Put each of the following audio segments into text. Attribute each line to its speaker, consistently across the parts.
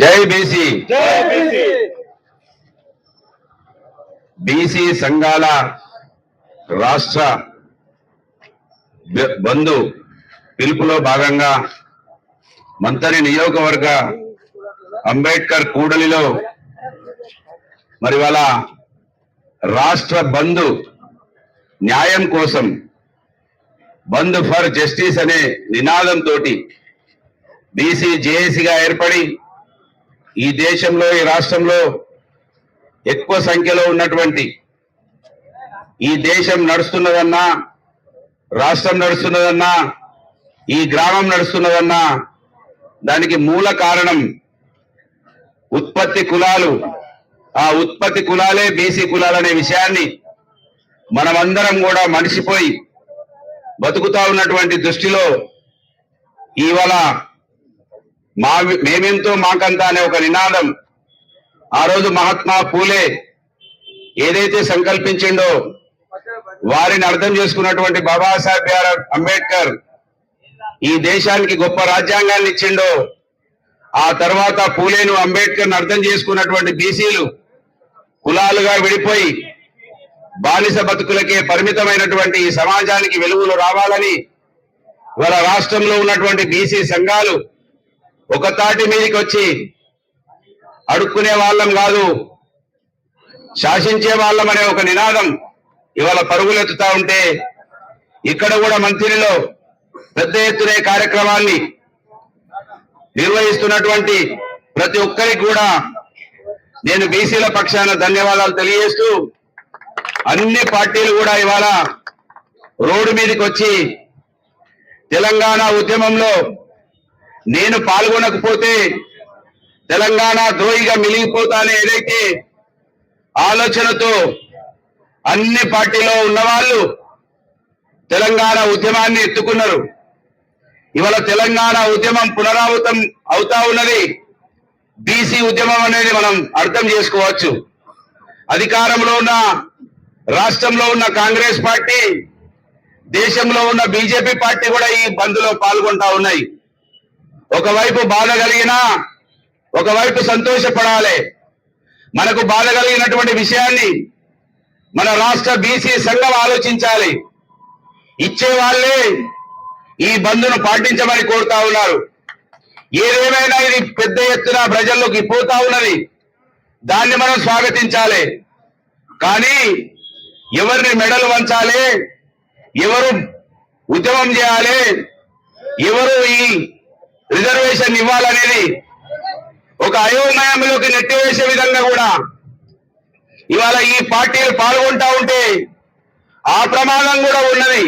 Speaker 1: జై BC. BC. సంఘాల రాష్ట్ర బంధు పిలుపులో భాగంగా మంతని నియోజకవర్గ అంబేద్కర్ కూడలిలో మరి వాళ్ళ రాష్ట్ర బంధు న్యాయం కోసం బంద్ ఫర్ జస్టిస్ అనే నినాదంతో బీసీ జేఏసీగా ఏర్పడి ఈ దేశంలో ఈ రాష్ట్రంలో ఎక్కువ సంఖ్యలో ఉన్నటువంటి ఈ దేశం నడుస్తున్నదన్నా రాష్ట్రం నడుస్తున్నదన్నా ఈ గ్రామం నడుస్తున్నదన్నా దానికి మూల కారణం ఉత్పత్తి కులాలు. ఆ ఉత్పత్తి కులాలే బీసీ కులాలు అనే విషయాన్ని మనమందరం కూడా మనిషిపోయి బతుకుతా ఉన్నటువంటి దృష్టిలో ఇవాళ మా మేమెంతో మాకంతా అనే ఒక నినాదం. ఆ రోజు మహాత్మా పూలే ఏదైతే సంకల్పించిండో వారిని అర్థం చేసుకున్నటువంటి బాబాసాహెబ్ బిఆర్ అంబేద్కర్ ఈ దేశానికి గొప్ప రాజ్యాంగాన్ని ఇచ్చిండో ఆ తర్వాత పూలేను అంబేద్కర్ అర్థం చేసుకున్నటువంటి బీసీలు కులాలుగా విడిపోయి బానిస బతుకులకే పరిమితమైనటువంటి ఈ సమాజానికి వెలుగులు రావాలని ఇవాళ రాష్ట్రంలో ఉన్నటువంటి బీసీ సంఘాలు ఒక తాటి మీదకి వచ్చి అడుక్కునే వాళ్ళం కాదు శాసించే వాళ్ళం అనే ఒక నినాదం ఇవాళ పరుగులెత్తుతా ఉంటే ఇక్కడ కూడా మంత్రిలో పెద్ద ఎత్తునే కార్యక్రమాన్ని నిర్వహిస్తున్నటువంటి ప్రతి ఒక్కరికి కూడా నేను బీసీల పక్షాన ధన్యవాదాలు తెలియజేస్తూ అన్ని పార్టీలు కూడా ఇవాళ రోడ్డు మీదకి వచ్చి తెలంగాణ ఉద్యమంలో నేను పాల్గొనకపోతే తెలంగాణ ద్రోహిగా మిలిగిపోతానే ఏదైతే ఆలోచనతో అన్ని పార్టీలో ఉన్నవాళ్ళు తెలంగాణ ఉద్యమాన్ని ఎత్తుకున్నారు. ఇవాళ తెలంగాణ ఉద్యమం పునరావృతం అవుతా ఉన్నది. బీసీ ఉద్యమం అనేది మనం అర్థం చేసుకోవచ్చు. అధికారంలో ఉన్న రాష్ట్రంలో ఉన్న కాంగ్రెస్ పార్టీ దేశంలో ఉన్న బీజేపీ పార్టీ కూడా ఈ బంద్లో పాల్గొంటా ఉన్నాయి. ఒకవైపు బాధ కలిగినా ఒకవైపు సంతోషపడాలి. మనకు బాధ కలిగినటువంటి విషయాన్ని మన రాష్ట్ర బీసీ సంఘం ఆలోచించాలి. ఇచ్చే వాళ్ళే ఈ బంద్ను పాటించమని కోరుతా ఉన్నారు. ఏదేమైనా ఇది పెద్ద ఎత్తున ప్రజల్లోకి పోతా ఉన్నది. దాన్ని మనం స్వాగతించాలి. కానీ ఎవరిని మెడలు వంచాలి? ఎవరు ఉద్యమం చేయాలి? ఎవరు ఈ రిజర్వేషన్ ఇవ్వాలనేది ఒక అయోమయంలోకి నెట్టివేసే విధంగా కూడా ఇవాళ ఈ పార్టీలు పాల్గొంటా ఉంటే ఆ ప్రమాదం కూడా ఉన్నది.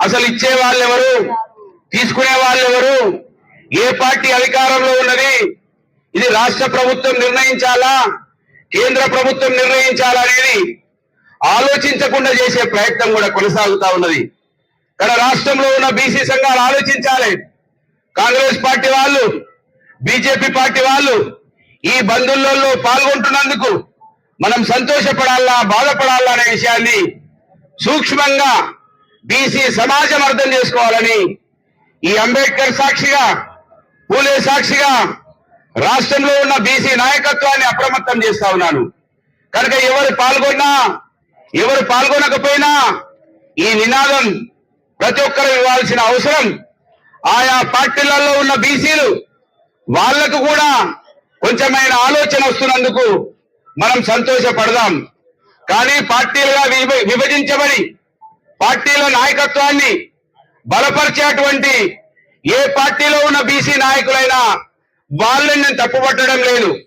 Speaker 1: అసలు ఇచ్చే వాళ్ళు ఎవరు తీసుకునే వాళ్ళు ఎవరు ఏ పార్టీ అధికారంలో ఉన్నది? ఇది రాష్ట్ర ప్రభుత్వం నిర్ణయించాలా? కేంద్ర ప్రభుత్వం నిర్ణయించాలా అనేది ఆలోచించకుండా చేసే ప్రయత్నం కూడా కొనసాగుతా ఉన్నది. కానీ రాష్ట్రంలో ఉన్న బీసీ సంఘాలు ఆలోచించాలి. కాంగ్రెస్ పార్టీ వాళ్ళు బీజేపీ పార్టీ వాళ్ళు ఈ బంధువులలో పాల్గొంటున్నందుకు మనం సంతోషపడాలా బాధపడాలా అనే విషయాన్ని సూక్ష్మంగా బీసీ సమాజం అర్థం చేసుకోవాలని ఈ అంబేద్కర్ సాక్షిగా పూలే సాక్షిగా రాష్ట్రంలో ఉన్న బీసీ నాయకత్వాన్ని అప్రమత్తం చేస్తా ఉన్నాను. కనుక ఎవరు పాల్గొన్నా ఎవరు పాల్గొనకపోయినా ఈ నినాదం ప్రతి ఒక్కరు ఇవ్వాల్సిన అవసరం ఆయా పార్టీలలో ఉన్న బీసీలు వాళ్ళకు కూడా కొంచెమైన ఆలోచన వస్తున్నందుకు మనం సంతోషపడదాం. కానీ పార్టీలుగా విభ- విభజించబడి పార్టీల నాయకత్వాన్ని బలపరిచేటువంటి ఏ పార్టీలో ఉన్న బీసీ నాయకులైనా వాళ్ళని నేను తప్పుపట్టడం లేదు.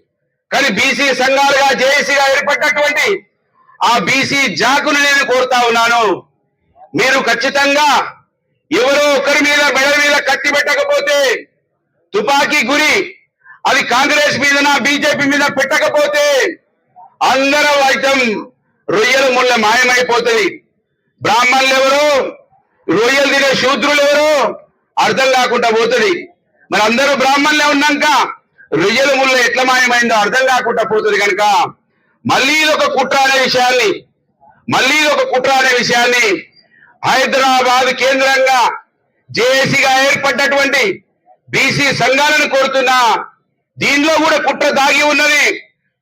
Speaker 1: కానీ బీసీ సంఘాలుగా జేఏసీగా ఏర్పడినటువంటి ఆ బీసీ జాకును నేను కోరుతా ఉన్నాను. మీరు ఖచ్చితంగా ఎవరో ఒకరి మీద మెడల మీద కత్తి పెట్టకపోతే తుపాకీ గురి. అది కాంగ్రెస్ మీదన బీజేపీ మీద పెట్టకపోతే అందరం వైద్యం రొయ్యల ముళ్ళ మాయమైపోతుంది బ్రాహ్మణులు ఎవరు రొయ్యలు తినే శూద్రులు ఎవరు అర్థం కాకుండా పోతుంది మరి అందరూ బ్రాహ్మణులే ఉన్నాక రొయ్యల ముళ్ళ ఎట్లా మాయమైందో అర్థం కాకుండా పోతుంది కనుక మళ్ళీ ఒక కుట్ర అనే విషయాన్ని మళ్ళీ ఒక కుట్ర అనే విషయాన్ని హైదరాబాద్ కేంద్రంగా జేఏసీగా ఏర్పడ్డటువంటి బీసీ సంఘాలను కోరుతున్నా దీనిలో కూడా కుట్ర దాగి ఉన్నది.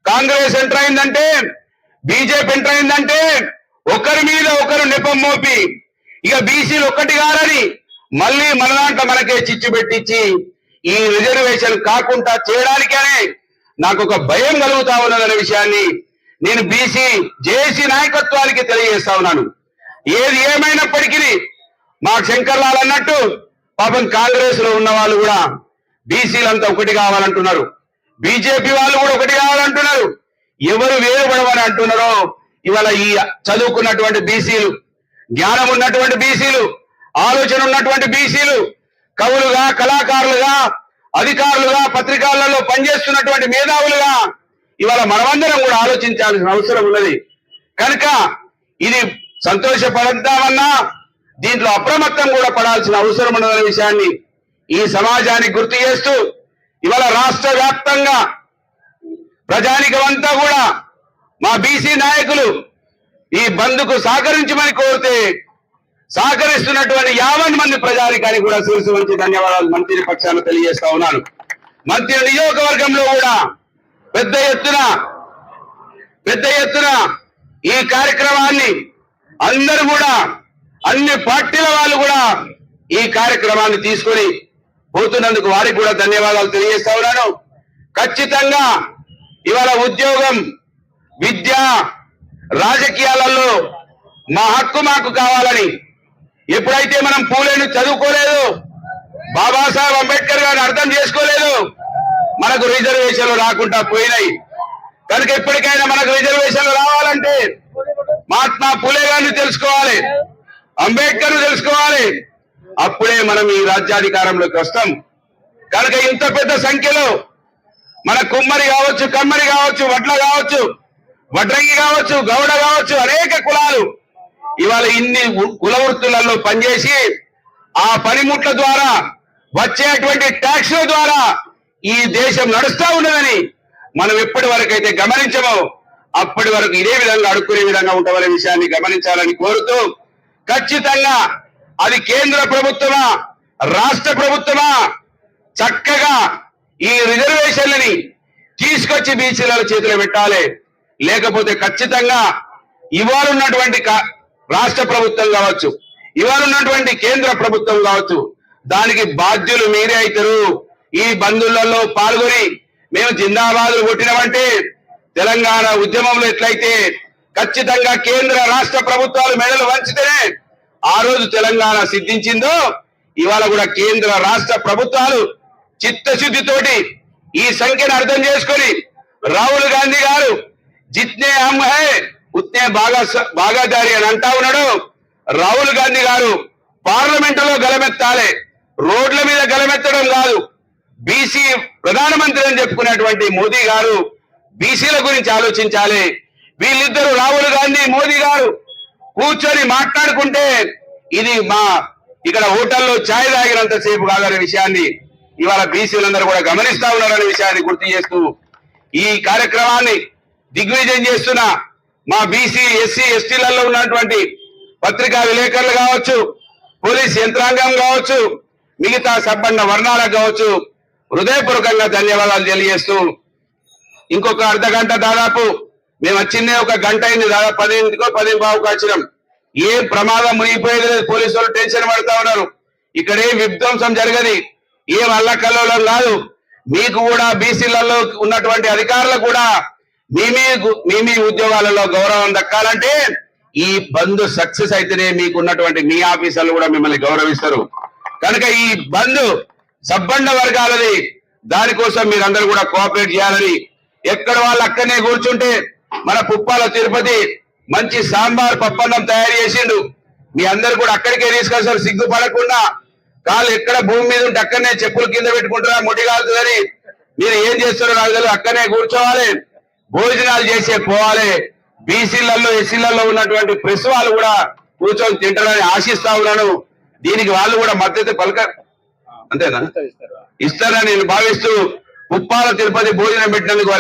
Speaker 1: కాంగ్రెస్ ఎంటర్ అయిందంటే బీజేపీ ఎంటర్ అయిందంటే ఒకరి మీద ఒకరు నెపం మోపి ఇక బీసీలు ఒక్కటి కారని మళ్ళీ మన దాంట్లో మనకే చిచ్చు పెట్టించి ఈ రిజర్వేషన్ కాకుండా చేయడానికనే నాకు ఒక భయం కలుగుతా ఉన్నదనే విషయాన్ని నేను బీసీ జేసీ నాయకత్వానికి తెలియజేస్తా ఉన్నాను. ఏది ఏమైనప్పటికీ మా శంకర్లాల్ అన్నట్టు పాపం కాంగ్రెస్లో ఉన్న వాళ్ళు కూడా బీసీలంతా ఒకటి కావాలంటున్నారు. బీజేపీ వాళ్ళు కూడా ఒకటి కావాలంటున్నారు. ఎవరు వేరుపడమని అంటున్నారో ఇవాళ ఈ చదువుకున్నటువంటి బీసీలు జ్ఞానం ఉన్నటువంటి బీసీలు ఆలోచన ఉన్నటువంటి బీసీలు కవులుగా కళాకారులుగా అధికారులుగా పత్రికలలో పనిచేస్తున్నటువంటి మేధావులుగా ఇవాళ మనమందరం కూడా ఆలోచించాల్సిన అవసరం ఉన్నది. కనుక ఇది సంతోషపడద్దామన్నా దీంట్లో అప్రమత్తం కూడా పడాల్సిన అవసరం ఉన్నదనే విషయాన్ని ఈ సమాజానికి గుర్తు చేస్తూ ఇవాళ రాష్ట్ర వ్యాప్తంగా ప్రజానికమంతా కూడా మా బీసీ నాయకులు ఈ బంద్కు సహకరించమని కోరితే సహకరిస్తున్నటువంటి యావన్ మంది ప్రజానికానికి కూడా శిరసు మంచి ధన్యవాదాలు మంత్రి పక్షాన తెలియజేస్తా ఉన్నాను. మంత్రి నియోజకవర్గంలో కూడా పెద్ద ఎత్తున పెద్ద ఎత్తున ఈ కార్యక్రమాన్ని అందరూ కూడా అన్ని పార్టీల వాళ్ళు కూడా ఈ కార్యక్రమాన్ని తీసుకొని పోతున్నందుకు వారికి కూడా ధన్యవాదాలు తెలియజేస్తా ఉన్నాను. ఖచ్చితంగా ఇవాళ ఉద్యోగం విద్య రాజకీయాలలో మా హక్కు మాకు కావాలని ఎప్పుడైతే మనం పూలేను చదువుకోలేదు బాబాసాహెబ్ అంబేద్కర్ గారిని అర్థం చేసుకోలేదు మనకు రిజర్వేషన్లు రాకుండా పోయినాయి. కనుక ఎప్పటికైనా మనకు రిజర్వేషన్లు రావాలంటే మహాత్మా పూలే గారిని తెలుసుకోవాలి. అంబేద్కర్ తెలుసుకోవాలి. అప్పుడే మనం ఈ రాజ్యాధికారంలోకి వస్తాం. కనుక ఇంత పెద్ద సంఖ్యలో మన కుమ్మరి కావచ్చు కమ్మరి కావచ్చు వడ్ల కావచ్చు వడ్రంగి కావచ్చు గౌడ కావచ్చు అనేక కులాలు ఇవాళ ఇన్ని కుల వృత్తులలో పనిచేసి ఆ పనిముట్ల ద్వారా వచ్చేటువంటి ట్యాక్స్ల ద్వారా ఈ దేశం నడుస్తా ఉన్నదని మనం ఎప్పటి వరకు అయితే గమనించమో అప్పటి వరకు ఇదే విధంగా అడుక్కునే విధంగా ఉంటామనే విషయాన్ని గమనించాలని కోరుతూ ఖచ్చితంగా అది కేంద్ర ప్రభుత్వమా రాష్ట్ర ప్రభుత్వమా చక్కగా ఈ రిజర్వేషన్లని తీసుకొచ్చి బీసీల చేతిలో పెట్టాలి. లేకపోతే ఖచ్చితంగా ఇవాళ ఉన్నటువంటి కా- రాష్ట్ర ప్రభుత్వం కావచ్చు ఇవాళ ఉన్నటువంటి కేంద్ర ప్రభుత్వం కావచ్చు దానికి బాధ్యులు మీరే అవుతారు. ఈ బంధువులలో పాల్గొని మేము జిందాబాదులు కొట్టినామంటే తెలంగాణ ఉద్యమంలో ఎట్లయితే ఖచ్చితంగా కేంద్ర రాష్ట్ర ప్రభుత్వాలు మెడలు వంచితేనే ఆ రోజు తెలంగాణ సిద్ధించిందో ఇవాళ కూడా కేంద్ర రాష్ట్ర ప్రభుత్వాలు చిత్తశుద్ధితోటి ఈ సంఖ్యను అర్థం చేసుకొని రాహుల్ గాంధీ గారు జిత్నే హమ్ ఉత్నే బాగా బాగాదారి అని అంటా ఉన్నాడు. రాహుల్ గాంధీ గారు పార్లమెంట్లో గలమెత్తాలి. రోడ్ల మీద గలమెత్తడం కాదు. బీసీ ప్రధానమంత్రి అని చెప్పుకునేటువంటి మోదీ గారు బీసీల గురించి ఆలోచించాలి. వీళ్ళిద్దరూ రాహుల్ గాంధీ మోదీ గారు కూర్చొని మాట్లాడుకుంటే ఇది మా ఇక్కడ హోటల్లో ఛాయ్ తాగినంత సేపు కాదనే విషయాన్ని ఇవాళ బీసీలందరూ కూడా గమనిస్తా ఉన్నారనే విషయాన్ని గుర్తు చేస్తూ ఈ కార్యక్రమాన్ని దిగ్విజయం చేస్తున్న మా బీసీ ఎస్సీ ఎస్టీలలో ఉన్నటువంటి పత్రికా విలేకరులు కావచ్చు పోలీస్ యంత్రాంగం కావచ్చు మిగతా సబ్బండ వర్ణాలకు కావచ్చు హృదయపూర్వకంగా ధన్యవాదాలు తెలియజేస్తూ ఇంకొక అర్ధ గంట దాదాపు మేము వచ్చిందే ఒక గంట అయింది దాదాపు పదింటికో పదిహేను బావుకు వచ్చినాం. ఏం ప్రమాదం మునిగిపోయేది లేదు పోలీసు వాళ్ళు టెన్షన్ పడతా ఉన్నారు. ఇక్కడ ఏం విధ్వంసం జరగది. ఏం అల్లకల్లోలం కాదు. మీకు కూడా బీసీలలో ఉన్నటువంటి అధికారులు కూడా మీ మీ మీ ఉద్యోగాలలో గౌరవం దక్కాలంటే ఈ బంద్ సక్సెస్ అయితేనే మీకు ఉన్నటువంటి మీ ఆఫీసర్లు కూడా మిమ్మల్ని గౌరవిస్తారు. కనుక ఈ బంద్ సబ్బండ వర్గాలది. దానికోసం మీరందరూ కూడా కోఆపరేట్ చేయాలని ఎక్కడ వాళ్ళు అక్కడనే కూర్చుంటే మన పుప్పాల తిరుపతి మంచి సాంబార్ పప్పన్నం తయారు చేసిండు. మీ అందరు కూడా అక్కడికే తీసుకొస్తారు సిగ్గుపడకుండా కాళ్ళు ఎక్కడ భూమి మీద ఉంటే అక్కడనే చెప్పులు కింద పెట్టుకుంటారా? ముడి కాలుతుందని మీరు ఏం చేస్తారో నాకు తెలియదు. అక్కడనే కూర్చోవాలి. భోజనాలు చేసే పోవాలి. బీసీలలో ఎస్సీలలో ఉన్నటువంటి ప్రెస్ వాళ్ళు కూడా కూర్చొని తింటారని ఆశిస్తా ఉన్నాను. దీనికి వాళ్ళు కూడా మద్దతు పలక అంతేనా? ఇస్తారని నేను భావిస్తూ ఉప్పాల తిరుపతి భోజనం పెట్టినందుకు